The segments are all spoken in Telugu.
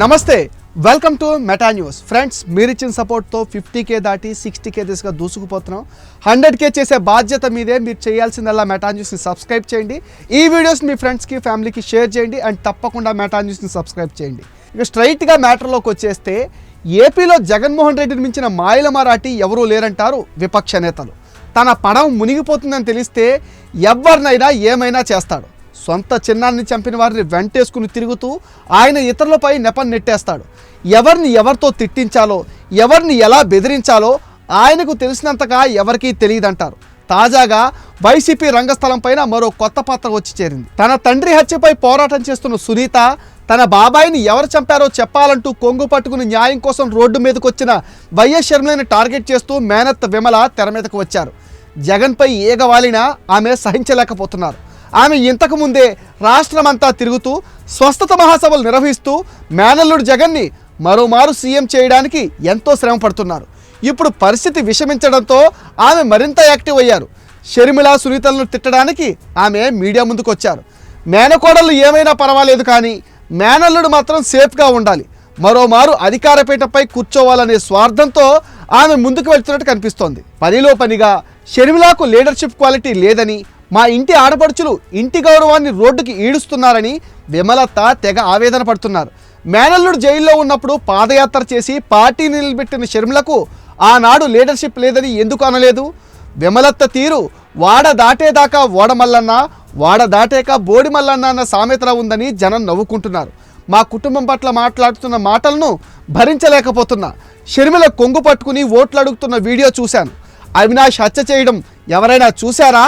నమస్తే welcome to meta news friends మీరు ఇచ్చిన సపోర్ట్తో ఫిఫ్టీ కే దాటి సిక్స్టీ కే దిశగా దూసుకుపోతున్నాం. హండ్రెడ్ కే చేసే బాధ్యత మీదే మీరు చేయాల్సిందల్లా మెటా న్యూస్ని సబ్స్క్రైబ్ చేయండి. ఈ వీడియోస్ మీ ఫ్రెండ్స్కి ఫ్యామిలీకి షేర్ చేయండి అండ్ తప్పకుండా మెటా న్యూస్ని సబ్స్క్రైబ్ చేయండి. ఇక స్ట్రైట్గా మ్యాటర్లోకి వచ్చేస్తే ఏపీలో జగన్మోహన్ రెడ్డిని మించిన మాయల మరాఠీ ఎవరూ లేరంటారు విపక్ష నేతలు. తన పడం మునిగిపోతుందని తెలిస్తే ఎవరినైనా ఏమైనా చేస్తాడు. సొంత చిన్నాన్ని చంపిన వారిని వెంటేసుకుని తిరుగుతూ ఆయన ఇతరులపై నెపం నెట్టేస్తాడు. ఎవరిని ఎవరితో తిట్టించాలో ఎవరిని ఎలా బెదిరించాలో ఆయనకు తెలిసినంతగా ఎవరికీ తెలియదంటారు. తాజాగా వైసీపీ రంగస్థలం పైన మరో కొత్త పాత్ర వచ్చి చేరింది. తన తండ్రి హత్యపై పోరాటం చేస్తున్న సునీత తన బాబాయిని ఎవరు చంపారో చెప్పాలంటూ కొంగు పట్టుకుని న్యాయం కోసం రోడ్డు మీదకు వచ్చిన వైఎస్ షర్మిలని టార్గెట్ చేస్తూ మేనత్త విమల తెర మీదకు వచ్చారు. జగన్పై ఏగవాలినా ఆమె సహించలేకపోతున్నారు. ఆమె ఇంతకు ముందే రాష్ట్రమంతా తిరుగుతూ స్వస్థత మహాసభలు నిర్వహిస్తూ మేనల్లుడు జగన్ని మరోమారు సీఎం చేయడానికి ఎంతో శ్రమ పడుతున్నారు. ఇప్పుడు పరిస్థితి విషమించడంతో ఆమె మరింత యాక్టివ్ అయ్యారు. షర్మిల సునీతలను తిట్టడానికి ఆమె మీడియా ముందుకు వచ్చారు మేనకోడలు ఏమైనా పర్వాలేదు కానీ మేనల్లుడు మాత్రం సేఫ్గా ఉండాలి. మరోమారు అధికారపీఠపై కూర్చోవాలనే స్వార్థంతో ఆమె ముందుకు వెళ్తున్నట్టు కనిపిస్తోంది. పనిలో పనిగా షర్మిలాకు లీడర్షిప్ క్వాలిటీ లేదని మా ఇంటి ఆడపడుచులు ఇంటి గౌరవాన్ని రోడ్డుకి ఈడుస్తున్నారని విమలత్త తెగ ఆవేదన పడుతున్నారు. మేనల్లుడు జైల్లో ఉన్నప్పుడు పాదయాత్ర చేసి పార్టీ నిలబెట్టిన షర్మిలకు ఆనాడు లీడర్షిప్ లేదని ఎందుకు అనలేదు? విమలత్త తీరు వాడ దాటేదాకా ఓడమల్లన్న వాడ దాటాక బోడిమల్లన్న అన్న సామెతలా ఉందని జనం నవ్వుకుంటున్నారు. మా కుటుంబం పట్ల మాట్లాడుతున్న మాటలను భరించలేకపోతున్నా. షర్మిల కొంగు పట్టుకుని ఓట్లు అడుగుతున్న వీడియో చూశాను. అవినాష్ హత్య చేయడం ఎవరైనా చూశారా?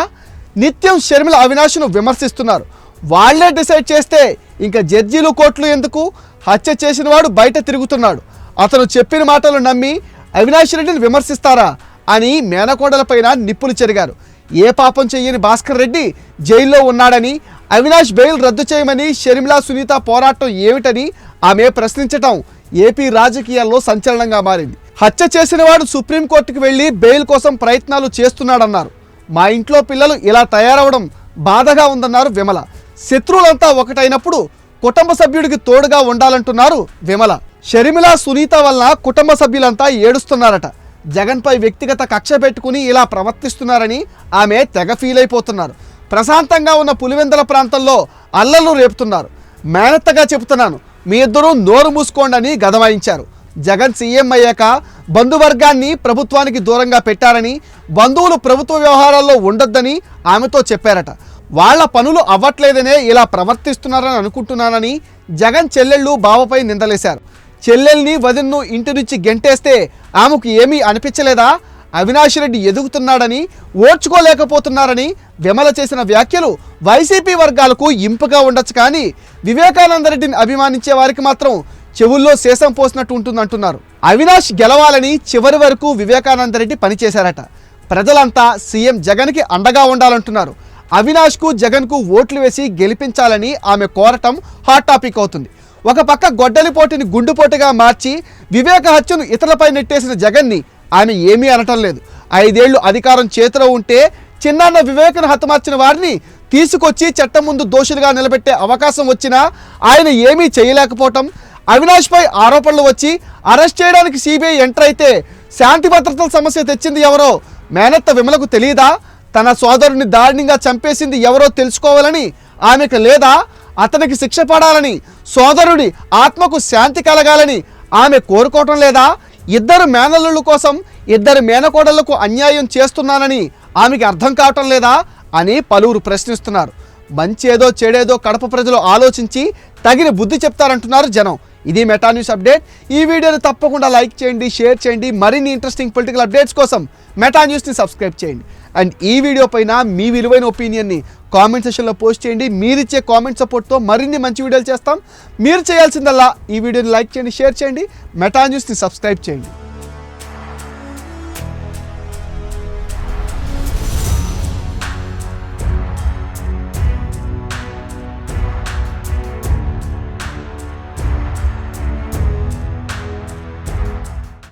నిత్యం షర్మిల అవినాష్ను విమర్శిస్తున్నారు. వాళ్ళే డిసైడ్ చేస్తే ఇంకా జడ్జీలు కోర్టులు ఎందుకు? హత్య చేసిన వాడు బయట తిరుగుతున్నాడు. అతను చెప్పిన మాటలు నమ్మి అవినాష్ రెడ్డిని విమర్శిస్తారా అని మేనకోడలపైన నిప్పులు చెరిగారు. ఏ పాపం చెయ్యని భాస్కర్ రెడ్డి జైల్లో ఉన్నాడని అవినాష్ బెయిల్ రద్దు చేయమని షర్మిలా సునీత పోరాటం ఏమిటని ఆమె ప్రశ్నించటం ఏపీ రాజకీయాల్లో సంచలనంగా మారింది. హత్య చేసిన వాడు సుప్రీంకోర్టుకు వెళ్ళి బెయిల్ కోసం ప్రయత్నాలు చేస్తున్నాడన్నారు. మా ఇంట్లో పిల్లలు ఇలా తయారవడం బాధగా ఉందన్నారు విమల. శత్రువులంతా ఒకటైనప్పుడు కుటుంబ సభ్యుడికి తోడుగా ఉండాలంటున్నారు విమల. షర్మిల సునీత వలన కుటుంబ సభ్యులంతా ఏడుస్తున్నారట. జగన్పై వ్యక్తిగత కక్ష పెట్టుకుని ఇలా ప్రవర్తిస్తున్నారని ఆమె తెగ ఫీల్ అయిపోతున్నారు ప్రశాంతంగా ఉన్న పులివెందల ప్రాంతంలో అల్లలు రేపుతున్నారు. మేనత్తగా చెబుతున్నాను మీ ఇద్దరూ నోరు మూసుకోండి అని గదమాయించారు. జగన్ సీఎం అయ్యాక బంధువర్గాన్ని ప్రభుత్వానికి దూరంగా పెట్టారని బంధువులు ప్రభుత్వ వ్యవహారాల్లో ఉండొద్దని ఆమెతో చెప్పారట. వాళ్ళ పనులు అవ్వట్లేదనే ఇలా ప్రవర్తిస్తున్నారని అనుకుంటున్నానని జగన్ చెల్లెళ్ళు బావపై నిందలేశారు. చెల్లెల్ని వదిన్ను ఇంటి నుంచి గెంటేస్తే ఆమెకు ఏమీ అనిపించలేదా? అవినాష్ రెడ్డి ఎదుగుతున్నాడని ఓర్చుకోలేకపోతున్నారని విమల చేసిన వ్యాఖ్యలు వైసీపీ వర్గాలకు ఇంపుగా ఉండొచ్చు కానీ వివేకానంద రెడ్డిని అభిమానించే వారికి మాత్రం చెవుల్లో శేషం పోసినట్టు ఉంటుంది అంటున్నారు అవినాష్ గెలవాలని చివరి వరకు వివేకానంద రెడ్డి పనిచేశారట. ప్రజలంతా సీఎం జగన్కి అండగా ఉండాలంటున్నారు. అవినాష్కు జగన్కు ఓట్లు వేసి గెలిపించాలని ఆమె కోరటం హాట్ టాపిక్ అవుతుంది. ఒక పక్క గొడ్డలిపోటుని గుండుపోటుగా మార్చి వివేక హత్యను ఇతరులపై నెట్టేసిన జగన్ని ఆమె ఏమీ అనటం లేదు. ఐదేళ్ళు అధికారం చేతిలో ఉంటే చిన్నాన్న వివేకను హతమార్చిన వారిని తీసుకొచ్చి చట్టం ముందు దోషులుగా నిలబెట్టే అవకాశం వచ్చినా ఆయన ఏమీ చేయలేకపోవటం అవినాష్పై ఆరోపణలు వచ్చి అరెస్ట్ చేయడానికి సిబిఐ ఎంటర్ అయితే శాంతి భద్రతల సమస్య తెచ్చింది ఎవరో? మేనత్త విమలకు తెలియదా? తన సోదరుని దారుణంగా చంపేసింది ఎవరో తెలుసుకోవాలని ఆమెకు లేదా? అతనికి శిక్ష పడాలని సోదరుడి ఆత్మకు శాంతి కలగాలని ఆమె కోరుకోవటం లేదా? ఇద్దరు మేనల్లుల కోసం ఇద్దరు మేనకోడళ్ళకు అన్యాయం చేస్తున్నానని ఆమెకి అర్థం కావటం లేదా? అని పలువురు ప్రశ్నిస్తున్నారు. మంచేదో చెడేదో కడప ప్రజలు ఆలోచించి తగిన బుద్ధి చెప్తారంటున్నారు జనం. ఇది మెటా న్యూస్ అప్డేట్ ఈ వీడియోని తప్పకుండా లైక్ చేయండి షేర్ చేయండి. మరిన్ని ఇంట్రెస్టింగ్ పొలిటికల్ అప్డేట్స్ కోసం మెటా న్యూస్ని సబ్స్క్రైబ్ చేయండి. అండ్ ఈ వీడియో పైన మీ విలువైన ఒపీనియన్ని కామెంట్ సెషన్లో పోస్ట్ చేయండి. మీరిచ్చే కామెంట్ సపోర్ట్తో మరిన్ని మంచి వీడియోలు చేస్తాం. మీరు చేయాల్సిందల్లా ఈ వీడియోని లైక్ చేయండి షేర్ చేయండి. మెటా న్యూస్ని సబ్స్క్రైబ్ చేయండి.